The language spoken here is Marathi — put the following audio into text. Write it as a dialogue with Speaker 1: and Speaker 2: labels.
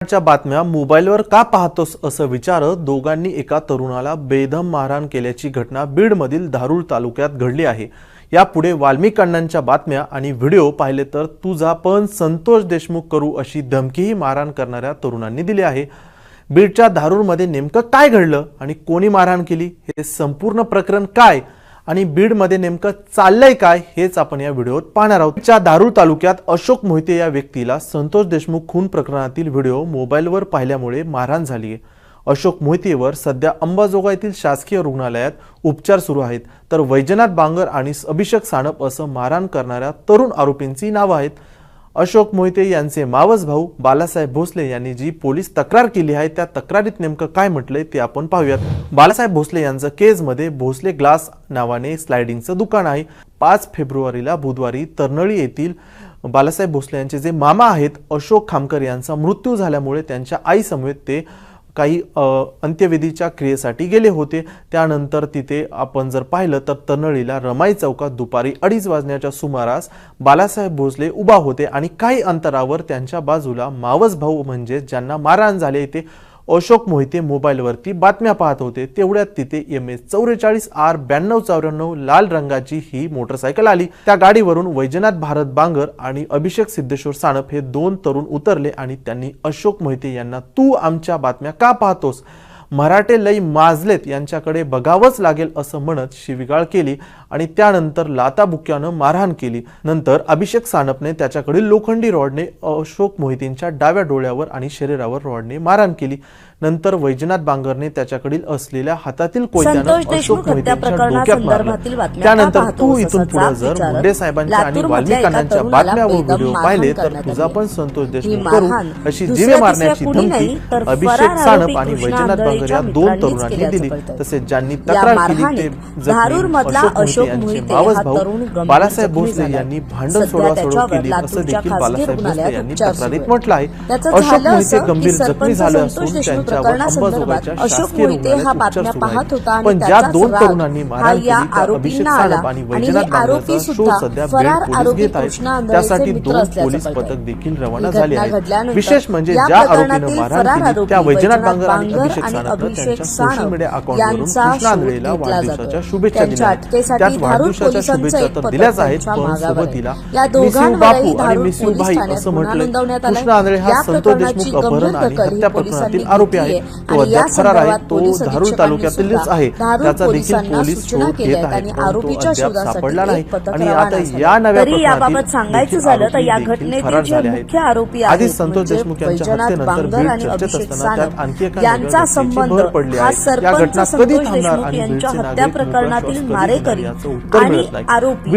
Speaker 1: च्या बातम्या मोबाईलवर का पाहतोस असं विचारत दोघांनी एका तरुणाला बेदम मारहाण केल्याची घटना बीडमधील धारूर तालुक्यात घडली आहे. यापुढे वाल्मिकांडांच्या बातम्या आणि व्हिडिओ पाहिले तर तुझा पण संतोष देशमुख करू अशी धमकीही मारहाण करणाऱ्या तरुणांनी दिली आहे. बीडच्या धारूरमध्ये नेमकं काय घडलं आणि कोणी मारहाण केली? हे संपूर्ण प्रकरण काय? आणि बीडमध्ये नेमकं चाललंय काय हेच आपण या व्हिडिओत पाहणार आहोत. च्या दारूळ तालुक्यात अशोक मोहिते या व्यक्तीला संतोष देशमुख खून प्रकरणातील व्हिडिओ मोबाईलवर पाहिल्यामुळे मारहाण झाली आहे अशोक मोहितेवर सध्या अंबाजोगाईतील येथील शासकीय रुग्णालयात उपचार सुरू आहेत. तर वैजनाथ बांगर आणि अभिषेक सानप असं मारहाण करणाऱ्या तरुण आरोपींची नावं आहेत. अशोक मोहिते यांचे मावस भाऊ बालासाहेब भोसले यांनी जी पोलीस तक्रार केली आहे त्या तक्रारीत नेमकं काय म्हटलंय ते आपण पाहूयात. बालासाहेब भोसले यांचं केजमध्ये भोसले ग्लास नावाने स्लायडिंगचं दुकान आहे. पाच फेब्रुवारीला बुधवारी तरनळी येथील बालासाहेब भोसले यांचे जे मामा आहेत अशोक खामकर यांचा मृत्यू झाल्यामुळे त्यांच्या आईसमवेत ते काही अंत्यविधीच्या क्रियेसाठी गेले होते. त्यानंतर तिथे आपण जर पाहिलं तर तनळीला रमाई चौकात दुपारी अडीच वाजण्याच्या सुमारास बालासाहेब भोसले उभा होते आणि काही अंतरावर त्यांच्या बाजूला मावस भाऊ म्हणजे ज्यांना मारहाण झाले ते अशोक मोहिते मोबाईलवरती बातम्या पाहत होते. तेवढ्यात तिथे एम एस चौवेचाळीस आर ब्याण्णव चौऱ्याण्णव लाल रंगाची ही मोटरसायकल आली. त्या गाडीवरून वैजनाथ भारत बांगर आणि अभिषेक सिद्धेश्वर सानप हे दोन तरुण उतरले आणि त्यांनी अशोक मोहिते यांना तू आमच्या बातम्या का पाहतोस? मराठे लई माजलेत यांच्याकडे बघावंच लागेल असं म्हणत शिविगाळ केली आणि त्यानंतर लाताबुक्यानं मारहाण केली. नंतर अभिषेक सानपने त्याच्याकडील लोखंडी रॉडने अशोक मोहितेंच्या डाव्या डोळ्यावर आणि शरीरावर रॉडने मारहाण केली. नंतर वैजनाथ बांगरने त्याच्याकडील असलेल्या हातातील कोयत्यानं अशोक मोहितेंच्या डोक्यात मारलं. त्यानंतर तू इथून पुढे जर मुंडे साहेबांच्या आणि
Speaker 2: लातूरमधल्या
Speaker 1: वाल्मिक
Speaker 2: एका
Speaker 1: अण्णांच्या
Speaker 2: तरुणाला
Speaker 1: बातम्या व व्हिडिओ पाहिले तर तुझा. पण संतोष देशमुख करू अशी जीवे मारण्याची धमकी अभिषेक सानप आणि वैजनाथ बांगर या
Speaker 2: आंधळेच्या
Speaker 1: दोन तरुणांनी दिली. तसेच ज्यांनी
Speaker 2: या
Speaker 1: तक्रार केली ते
Speaker 2: अशोक
Speaker 1: मोहिते
Speaker 2: हा
Speaker 1: मावस भाऊ बालासाहेब भोसले. यांनी भांडण सोडवा सोडव केली. असं देखील बालासाहेब भोसले यांनी तक्रारीत म्हटलं आहे. अशोक मोहिते गंभीर जखमी झाले असून त्यांच्यावर अंबाजोगाईच्या शासकीय रुग्णालयात उपचार सुरू आहेत. पण ज्या दोन तरुणांनी मारहाण
Speaker 2: या
Speaker 1: केली अभिषेक सानप आणि वैजनाथ
Speaker 2: हे आरोपी
Speaker 1: बांगरचा शो
Speaker 2: सुद्धा
Speaker 1: सध्या बीड पोलीस घेत आहेत. त्यासाठी दोन पोलीस. पथक देखील रवाना झाले आहेत. विशेष म्हणजे
Speaker 2: या
Speaker 1: ज्या आरोपीनं मारहाण केली त्या वैजनाथ बांगर आणि अभिषेक सानपनं
Speaker 2: अभिषेक
Speaker 1: अकाउंटवरून
Speaker 2: यांचा घेतला जातो. त्यांच्या. अटकेसाठी धारूर पोलिसांचं एक पथक त्यांच्या मागावर या दोघांवरही धारूर पोलीस ठाण्यात गुन्हा नोंदवण्यात प्रकरणाची गंभीर दखल ही पोलिसांनी
Speaker 1: आहे.
Speaker 2: आणि संदर्भात पोलीस अधीक्षकांनी सुद्धा धारूर पोलिसांना सूचना केल्या आहेत आणि आरोपीच्या शोधासाठी एक पथक रवाना तरी याबाबत सांगायचं झालं तर या
Speaker 1: आरोपी
Speaker 2: घटनेतील जे. मुख्य आहेत म्हणजे वैजनाथ बांगर आणि अभिषेक सानप यांचा संबंध
Speaker 1: भर पडली आहे. या
Speaker 2: सरपंच
Speaker 1: घटना कधी थांबणार? आणि
Speaker 2: हत्या प्रकरणातील मारेकरी आणि आरोपी